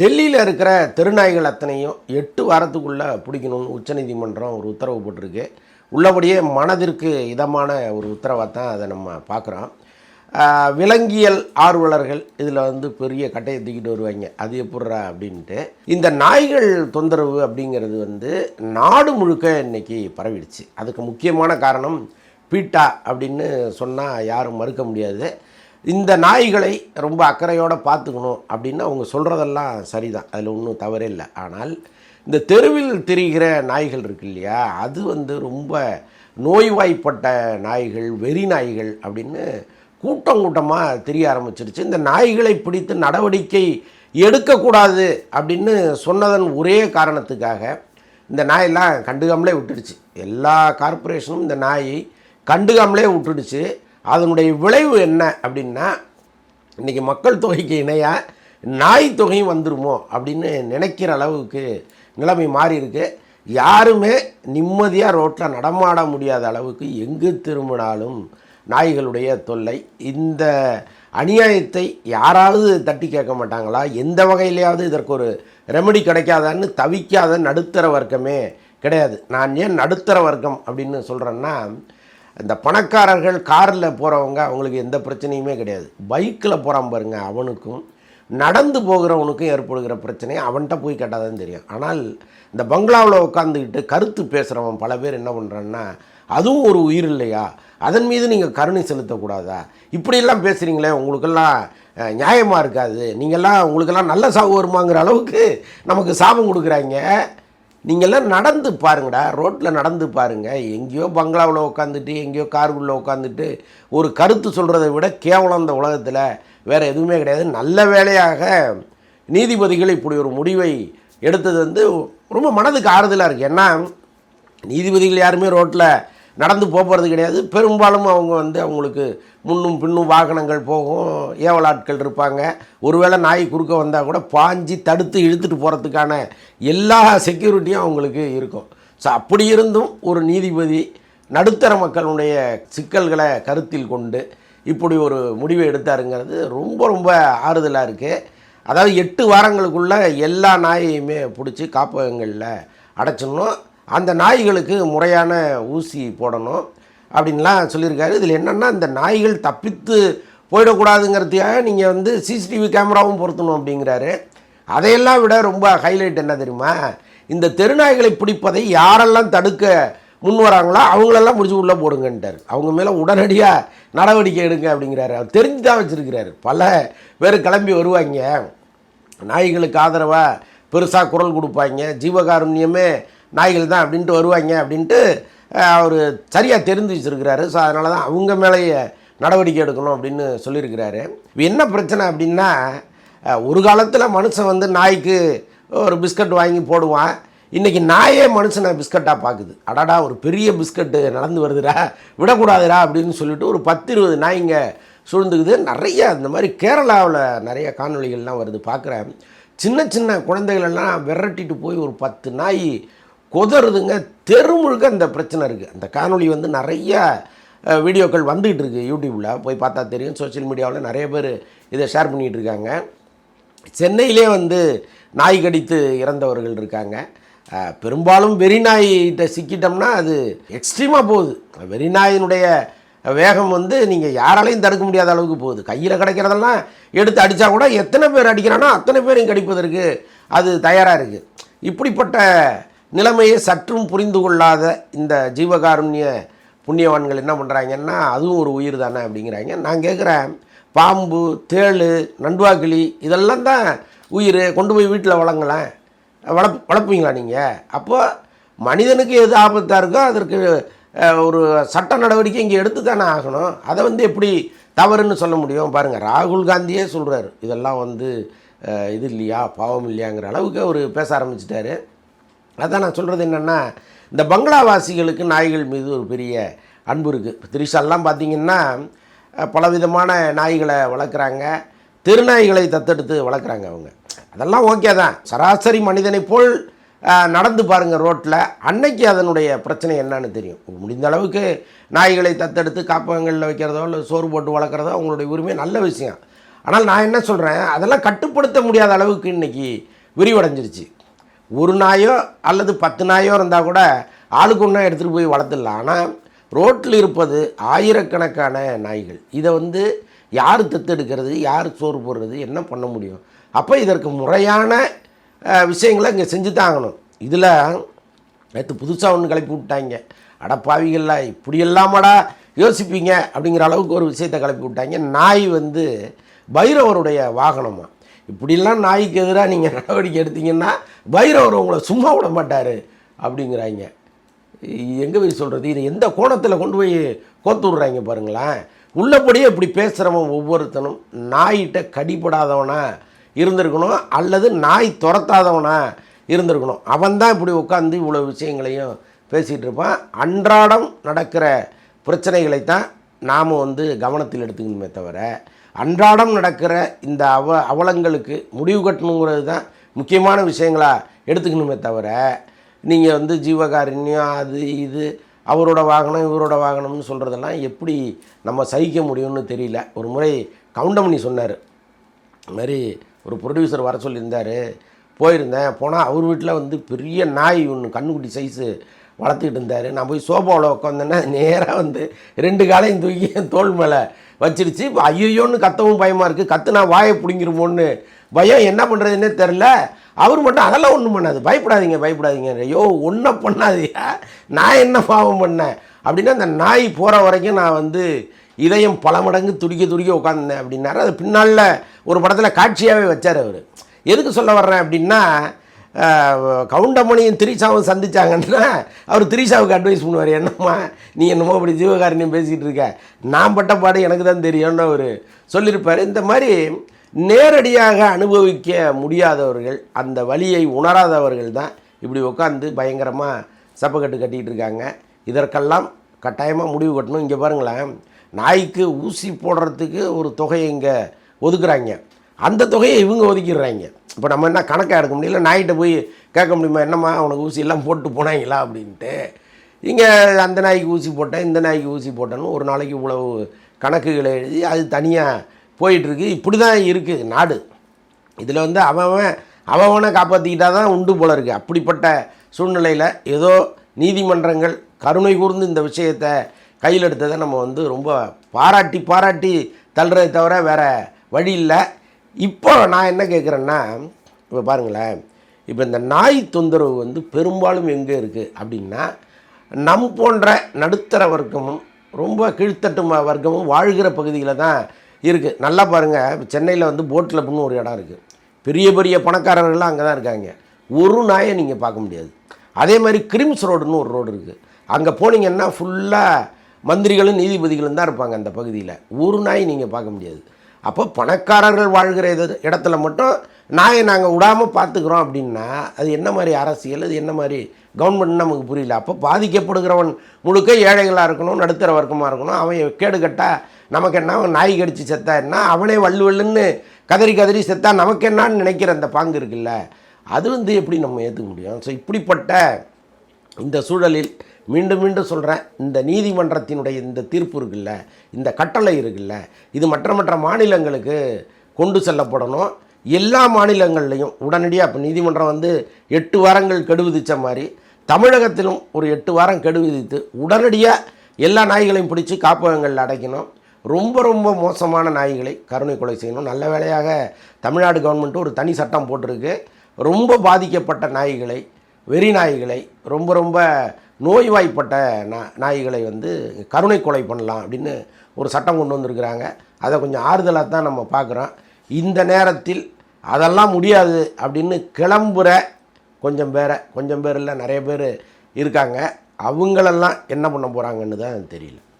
டெல்லியில் இருக்கிற தெருநாய்கள் அத்தனையும் எட்டு வாரத்துக்குள்ளே பிடிக்கணும்னு உச்சநீதிமன்றம் ஒரு உத்தரவு போட்டிருக்கு. உள்ளபடியே மனதிற்கு இதமான ஒரு உத்தரவாக தான் அதை நம்ம பார்க்குறோம். விலங்கியல் ஆர்வலர்கள் இதில் வந்து பெரிய கட்டையை தூக்கிட்டு வருவாங்க. அது எப்பட்றா அப்படின்ட்டு. இந்த நாய்கள் தொந்தரவு அப்படிங்கிறது வந்து நாடு முழுக்க இன்னைக்கு பரவிடுச்சு. அதுக்கு முக்கியமான காரணம் பீட்டா அப்படின்னு சொன்னால் யாரும் மறுக்க முடியாது. இந்த நாய்களை ரொம்ப அக்கறையோடு பார்த்துக்கணும் அப்படின்னு அவங்க சொல்கிறதெல்லாம் சரிதான். அதில் ஒன்றும் தவறே இல்லை. ஆனால் இந்த தெருவில் திரிகிற நாய்கள் இருக்கு இல்லையா? அது வந்து ரொம்ப நோய்வாய்ப்பட்ட நாய்கள் வெறி நாய்கள் அப்படின்னு கூட்டம் கூட்டமாக தெரிய ஆரம்பிச்சிருச்சு. இந்த நாய்களை பிடித்து நடவடிக்கை எடுக்கக்கூடாது அப்படின்னு சொன்னதன் ஒரே காரணத்துக்காக இந்த நாயெல்லாம் கண்டுக்காமலே விட்டுடுச்சு. எல்லா கார்ப்பரேஷனும் இந்த நாயை கண்டுக்காமலே விட்டுடுச்சு. அதனுடைய விளைவு என்ன அப்படின்னா இன்றைக்கி மக்கள் தொகைக்கு இணையாக நாய் தொகையும் வந்துருமோ அப்படின்னு நினைக்கிற அளவுக்கு நிலைமை மாறி இருக்கு யாருமே நிம்மதியாக ரோட்டில் நடமாட முடியாத அளவுக்கு எங்கு திரும்பினாலும் நாய்களுடைய தொல்லை. இந்த அநியாயத்தை யாராவது தட்டி கேட்க மாட்டாங்களா? எந்த வகையிலையாவது இதற்கு ஒரு ரெமெடி கிடைக்காதான்னு தவிக்காத நடுத்தர வர்க்கமே கிடையாது. நான் ஏன் நடுத்தர வர்க்கம் அப்படின்னு சொல்கிறேன்னா இந்த பணக்காரர்கள் காரில் போகிறவங்க அவங்களுக்கு எந்த பிரச்சனையுமே கிடையாது. பைக்கில் போகிறான் பாருங்க அவனுக்கும் நடந்து போகிறவனுக்கும் ஏற்படுகிற பிரச்சனை அவன்கிட்ட போய் கேட்டால் தான் தெரியும். ஆனால் இந்த பங்களாவில் உட்காந்துக்கிட்டு கருத்து பேசுகிறவன் பல பேர் என்ன பண்ணுறான்னா அதுவும் ஒரு உயிர் இல்லையா? அதன் மீது நீங்கள் கருணை செலுத்தக்கூடாதா? இப்படியெல்லாம் பேசுகிறீங்களே உங்களுக்கெல்லாம் நியாயமாக இருக்காது. நீங்கள்லாம் உங்களுக்கெல்லாம் நல்ல சாவு வருமாங்கிற அளவுக்கு நமக்கு சாபம் கொடுக்குறாங்க. நீங்கள்லாம் நடந்து பாருங்கடா ரோட்டில் நடந்து பாருங்கள் எங்கேயோ பங்களாவில் உட்காந்துட்டு எங்கேயோ காருக்குள்ளே உட்காந்துட்டு ஒரு கருத்து சொல்கிறத விட கேவலம் இந்த உலகத்தில். வேறு எதுவுமே கிடையாது. நல்ல வேலையாக நீதிபதிகள் இப்படி ஒரு முடிவை எடுத்தது வந்து ரொம்ப மனதுக்கு ஆறுதலாக இருக்குது ஏன்னா நீதிபதிகள் யாருமே ரோட்டில் நடந்து போகிறது கிடையாது. பெரும்பாலும் அவங்க வந்து அவங்களுக்கு முன்னும் பின்னும் வாகனங்கள் போகும் ஏவலாட்கள் இருப்பாங்க. ஒருவேளை நாய் குறுக்க வந்தால் கூட பாஞ்சி தடுத்து இழுத்துட்டு போகிறதுக்கான எல்லா செக்யூரிட்டியும் அவங்களுக்கு இருக்கும். ஸோ அப்படி இருந்தும் ஒரு நீதிபதி நடுத்தர மக்களுடைய சிக்கல்களை கருத்தில் கொண்டு இப்படி ஒரு முடிவை எடுத்தாருங்கிறது ரொம்ப ரொம்ப ஆறுதலாக இருக்குது அதாவது எட்டு வாரங்களுக்குள்ளே எல்லா நாயையுமே பிடிச்சி காப்பகங்களில் அடைச்சிடணும். அந்த நாய்களுக்கு முறையான ஊசி போடணும் அப்படின்லாம் சொல்லியிருக்காரு. இதில் என்னென்னா இந்த நாய்கள் தப்பித்து போயிடக்கூடாதுங்கிறதுக்காக நீங்கள் வந்து சிசிடிவி கேமராவும் பொருத்தணும் அப்படிங்கிறாரு. அதையெல்லாம் விட ரொம்ப ஹைலைட் என்ன தெரியுமா? இந்த தெருநாய்களை பிடிப்பதை யாரெல்லாம் தடுக்க முன் வராங்களோ அவங்களெல்லாம் முடிச்சு உள்ளே போடுங்கன்ட்டார். அவங்க மேலே உடனடியாக நடவடிக்கை எடுங்க அப்படிங்கிறாரு. அவர் தெரிஞ்சு தான் வச்சுருக்கிறாரு. பல பேர் கிளம்பி வருவாங்க. நாய்களுக்கு ஆதரவாக பெருசாக குரல் கொடுப்பாங்க. ஜீவகாருண்யமே நாய்கள் தான் அப்படின்ட்டு வருவாங்க அப்படின்ட்டு அவர் சரியாக தெரிஞ்சு வச்சுருக்கிறாரு ஸோ அதனால தான் அவங்க மேலேயே நடவடிக்கை எடுக்கணும் அப்படின்னு சொல்லியிருக்கிறாரு. என்ன பிரச்சனை அப்படின்னா ஒரு காலத்தில் மனுஷன் வந்து நாய்க்கு ஒரு பிஸ்கட் வாங்கி போடுவான். இன்றைக்கி நாயே மனுஷனை பிஸ்கட்டாக பார்க்குது அடாடா ஒரு பெரிய பிஸ்கட்டு நடந்து வருதுடா விடக்கூடாதுடா அப்படின்னு சொல்லிட்டு ஒரு பத்து இருபது நாய்ங்க சூழ்ந்துக்குது. நிறைய இந்த மாதிரி கேரளாவில் நிறைய காணொளிகள்லாம் வருது. பார்க்குறேன் சின்ன சின்ன குழந்தைகளெல்லாம் விரட்டிட்டு போய் ஒரு பத்து நாய் கொதறுதுங்க தெரு முழுக்க அந்த பிரச்சனை இருக்குது அந்த காணொளி வந்து நிறைய வீடியோக்கள் வந்துகிட்டு இருக்குது யூடியூப்பில் போய் பார்த்தா தெரியும் சோஷியல் மீடியாவில் நிறைய பேர் இதை ஷேர் பண்ணிகிட்டு இருக்காங்க. சென்னையிலே வந்து நாய் கடித்து இறந்தவர்கள் இருக்காங்க. பெரும்பாலும் வெறிநாய்கிட்ட சிக்கிட்டோம்னா அது எக்ஸ்ட்ரீமாக போகுது. வெறிநாயினுடைய வேகம் வந்து நீங்கள் யாராலையும் தடுக்க முடியாத அளவுக்கு போகுது. கையில் கிடைக்கிறதெல்லாம் எடுத்து அடித்தா கூட எத்தனை பேர் அடிக்கிறானோ அத்தனை பேரையும் கடிப்பதற்கு அது தயாராக இருக்குது இப்படிப்பட்ட நிலைமையை சற்றும் புரிந்து கொள்ளாத இந்த ஜீவகாருண்ய புண்ணியவான்கள் என்ன பண்ணுறாங்கன்னா அதுவும் ஒரு உயிர் தானே அப்படிங்கிறாங்க. நான் கேட்குறேன் பாம்பு தேள் நண்டுவாக்கிளி இதெல்லாம் தான் உயிர் கொண்டு போய் வீட்டில் வளங்களேன். வளர்ப் வளர்ப்பீங்களா நீங்கள் அப்போ மனிதனுக்கு எது ஆபத்தாக இருக்கோ அதற்கு ஒரு சட்ட நடவடிக்கை இங்கே எடுத்து தானே ஆகணும். அதை வந்து எப்படி தவறுன்னு சொல்ல முடியும்? பாருங்கள் ராகுல் காந்தியே சொல்கிறாரு இதெல்லாம் வந்து இது இல்லையா? பாவம் இல்லையாங்கிற அளவுக்கு அவர் பேச ஆரம்பிச்சிட்டாரு. அதான் நான் சொல்கிறது என்னென்னா இந்த பங்களாவாசிகளுக்கு நாய்கள் மீது ஒரு பெரிய அன்பு இருக்குது இப்போ திரிஷாலாம் பார்த்தீங்கன்னா பலவிதமான நாய்களை வளர்க்குறாங்க. திருநாய்களை தத்தெடுத்து வளர்க்குறாங்க அவங்க. அதெல்லாம் ஓகே தான். சராசரி மனிதனைப் போல் நடந்து பாருங்கள் ரோட்டில் அன்னைக்கு அதனுடைய பிரச்சனை என்னன்னு தெரியும். முடிந்த அளவுக்கு நாய்களை தத்தெடுத்து காப்பகங்களில் வைக்கிறதோ இல்லை சோறு போட்டு வளர்க்குறதோ அவங்களுடைய உரிமை நல்ல விஷயம். ஆனால் நான் என்ன சொல்கிறேன் அதெல்லாம் கட்டுப்படுத்த முடியாத அளவுக்கு இன்னைக்கு விரிவடைஞ்சிருச்சு. ஒரு நாயோ அல்லது பத்து நாயோ இருந்தால் கூட ஆளுக்கு ஒன்றா எடுத்துகிட்டு போய் வளர்த்துடலாம். ஆனால் ரோட்டில் இருப்பது ஆயிரக்கணக்கான நாய்கள். இதை வந்து யார் தத்தெடுக்கிறது யார் சோறு போடுறது என்ன பண்ண முடியும்? அப்போ இதற்கு முறையான விஷயங்களை இங்கே செஞ்சு தாங்கணும் இதில் நேற்று புதுசாக ஒன்று கிளப்பி விட்டாங்க. அடப்பாவிகளா இப்படி எல்லாமாடா யோசிப்பீங்க அப்படிங்கிற அளவுக்கு ஒரு விஷயத்தை கிளப்பி விட்டாங்க. நாய் வந்து பைரவருடைய வாகனமாக இப்படிலாம் நாய்க்கு எதிராக நீங்கள் நடவடிக்கை எடுத்தீங்கன்னா பைரவர் உங்களை சும்மா விட மாட்டார் அப்படிங்கிறாங்க. எங்கே போய் சொல்கிறது இது எந்த கோணத்தில் கொண்டு போய் கோத்து விட்றாங்க பாருங்களேன். உள்ளபடியே இப்படி பேசுகிறவன் ஒவ்வொருத்தனும் நாயிட்ட கடிப்படாதவனா இருந்திருக்கணும் அல்லது நாய் துரத்தாதவனா இருந்திருக்கணும். அவன் தான் இப்படி உட்காந்து இவ்வளோ விஷயங்களையும் பேசிகிட்டு இருப்பான். அன்றாடம் நடக்கிற பிரச்சனைகளைத்தான் நாம் வந்து கவனத்தில் எடுத்துக்கணுமே தவிர அன்றாடம் நடக்கிற இந்த அவ அவலங்களுக்கு முடிவு கட்டணுங்கிறது தான் முக்கியமான விஷயங்களாக எடுத்துக்கணுமே தவிர நீங்கள் வந்து ஜீவகாருண்யம் அது இது அவரோட வாகனம் இவரோட வாகனம்னு சொல்கிறதெல்லாம் எப்படி நம்ம சகிக்க முடியும்னு தெரியல. ஒரு முறை கவுண்டமணி சொன்னார். இது மாதிரி ஒரு ப்ரொடியூசர் வர சொல்லியிருந்தார். போயிருந்தேன். போனால் அவர் வீட்டில் வந்து பெரிய நாய் ஒன்று கண்ணுக்குட்டி சைஸு வளர்த்துக்கிட்டு இருந்தார். நான் போய் சோஃபாவில் உட்காந்தேன்னா நேராக வந்து ரெண்டு காலையும் தூக்கி தோல் தோள் மேலே வச்சிருச்சு. இப்போ ஐயோன்னு கத்தவும் பயமாக இருக்குது கத்து நான் வாயை பிடிங்கிருமோன்னு பயம். என்ன பண்ணுறதுன்னே தெரில அவர் மட்டும் அதெல்லாம் ஒன்றும் பண்ணாது. பயப்படாதீங்க பயப்படாதீங்க. ஐயோ ஒன்றும் பண்ணாதியா நான் என்ன பாவம் பண்ணேன்? அப்படின்னா அந்த நாய் போகிற வரைக்கும் நான் வந்து இதயம் பல மடங்கு துடிக்க துடிக்க உட்காந்தேன் அப்படின்னாரு. அது பின்னால் ஒரு படத்தில் காட்சியாகவே வச்சார் அவர். எதுக்கு சொல்ல வர்றேன் அப்படின்னா கவுண்டமணியும் திரிஷாவும் சந்தித்தாங்கன்னா அவர் திரிஷாவுக்கு அட்வைஸ் பண்ணுவார் என்னம்மா நீ என்னமோ அப்படி ஜீவகாரணியம் பேசிகிட்டு இருக்க. நான் பட்ட பாடு எனக்கு தான் தெரியும்னு அவர் சொல்லியிருப்பார் இந்த மாதிரி நேரடியாக அனுபவிக்க முடியாதவர்கள் அந்த வழியை உணராதவர்கள் தான் இப்படி உட்காந்து பயங்கரமாக சப்பக்கட்டு கட்டிகிட்டு இருக்காங்க. இதற்கெல்லாம் கட்டாயமாக முடிவு கட்டணும். இங்கே பாருங்களேன் நாய்க்கு ஊசி போடுறதுக்கு ஒரு தொகையை இங்கே ஒதுக்குறாங்க. அந்த தொகையை இவங்க ஒதுக்கிடுறாங்க. இப்போ நம்ம என்ன கணக்காக எடுக்க முடியல? நாய்கிட்ட போய் கேட்க முடியுமா? என்னம்மா அவனுக்கு ஊசி எல்லாம் போட்டு போனாங்களா அப்படின்ட்டு. இங்கே அந்த நாய்க்கு ஊசி போட்டேன் இந்த நாய்க்கு ஊசி போட்டேன்னு ஒரு நாளைக்கு இவ்வளவு கணக்குகளை எழுதி அது தனியாக போயிட்டுருக்கு. இப்படி தான் இருக்குது நாடு. இதில் வந்து அவன் அவனை காப்பாற்றிக்கிட்டா தான் உண்டு போல இருக்குது அப்படிப்பட்ட சூழ்நிலையில் ஏதோ நீதிமன்றங்கள் கருணை கூர்ந்து இந்த விஷயத்தை கையில் எடுத்ததை நம்ம வந்து ரொம்ப பாராட்டி பாராட்டி தள்ளுறதை தவிர வேறு வழி இல்லை. இப்போ நான் என்ன கேட்குறேன்னா இப்போ பாருங்களேன். இப்போ இந்த நாய் தொந்தரவு வந்து பெரும்பாலும் எங்கே இருக்குது அப்படின்னா நம் போன்ற நடுத்தர வர்க்கமும் ரொம்ப கீழ்த்தட்டு ம- வர்க்கமும் வாழ்கிற பகுதியில் தான் இருக்குது நல்லா பாருங்கள் இப்போ சென்னையில் வந்து போட் கிளப்னு ஒரு இடம் இருக்குது பெரிய பெரிய பணக்காரர்கள்லாம் அங்கே தான் இருக்காங்க. ஒரு நாயை நீங்கள் பார்க்க முடியாது. அதே மாதிரி கிரிம்ஸ் ரோடுன்னு ஒரு ரோடு இருக்குது அங்கே போனீங்கன்னா ஃபுல்லாக மந்திரிகளும் நீதிபதிகளும் தான் இருப்பாங்க அந்த பகுதியில். ஒரு நாய் நீங்கள் பார்க்க முடியாது. அப்போ பணக்காரர்கள் வாழ்கிற இது இடத்துல மட்டும் நாயை நாங்கள் விடாமல் பார்த்துக்குறோம் அப்படின்னா அது என்ன மாதிரி அரசியல்? அது என்ன மாதிரி கவர்மெண்ட் நமக்கு புரியல. அப்போ பாதிக்கப்படுகிறவன் முழுக்க ஏழைகளாக இருக்கணும் நடுத்தர வர்க்கமாக இருக்கணும். அவன் கேடு கட்டா நமக்கு என்ன? நாய் கடிச்சு செத்தா என்ன? அவனே வள்ளு வள்ளுன்னு கதறி கதறி செத்தா நமக்கு என்னான்னு நினைக்கிற அந்த பாங்கு இருக்குல்ல. அது வந்து எப்படி நம்ம ஏற்றுக்க முடியும்? ஸோ இப்படிப்பட்ட இந்த சூழலில் மீண்டும் மீண்டும் சொல்கிறேன் இந்த நீதிமன்றத்தினுடைய இந்த தீர்ப்பு இருக்குல்ல இந்த கட்டளை இருக்குல்ல இது மற்ற மற்ற மாநிலங்களுக்கு கொண்டு செல்லப்படணும். எல்லா மாநிலங்கள்லையும் உடனடியாக இப்போ நீதிமன்றம் வந்து எட்டு வாரங்கள் கெடு விதித்த மாதிரி தமிழகத்திலும் ஒரு எட்டு வாரம் கெடு விதித்து உடனடியாக எல்லா நாய்களையும் பிடிச்சி காப்பகங்களில் அடைக்கணும். ரொம்ப ரொம்ப மோசமான நாய்களை கருணை கொலை செய்யணும். நல்ல வேளையாக தமிழ்நாடு கவர்மெண்ட்டு ஒரு தனி சட்டம் போட்டிருக்கு. ரொம்ப பாதிக்கப்பட்ட நாய்களை வெறி நாய்களை ரொம்ப ரொம்ப நோய்வாய்ப்பட்ட நா நாய்களை வந்து கருணை கொலை பண்ணலாம் அப்படின்னு ஒரு சட்டம் கொண்டு வந்திருக்கிறாங்க. அதை கொஞ்சம் ஆறுதலாக தான் நம்ம பார்க்குறோம். இந்த நேரத்தில் அதெல்லாம் முடியாது அப்படின்னு கிளம்புற கொஞ்சம் பேரை கொஞ்சம் பேர் இல்லை நிறைய பேர் இருக்காங்க. அவங்களெல்லாம் என்ன பண்ண போகிறாங்கன்னு தான் தெரியல.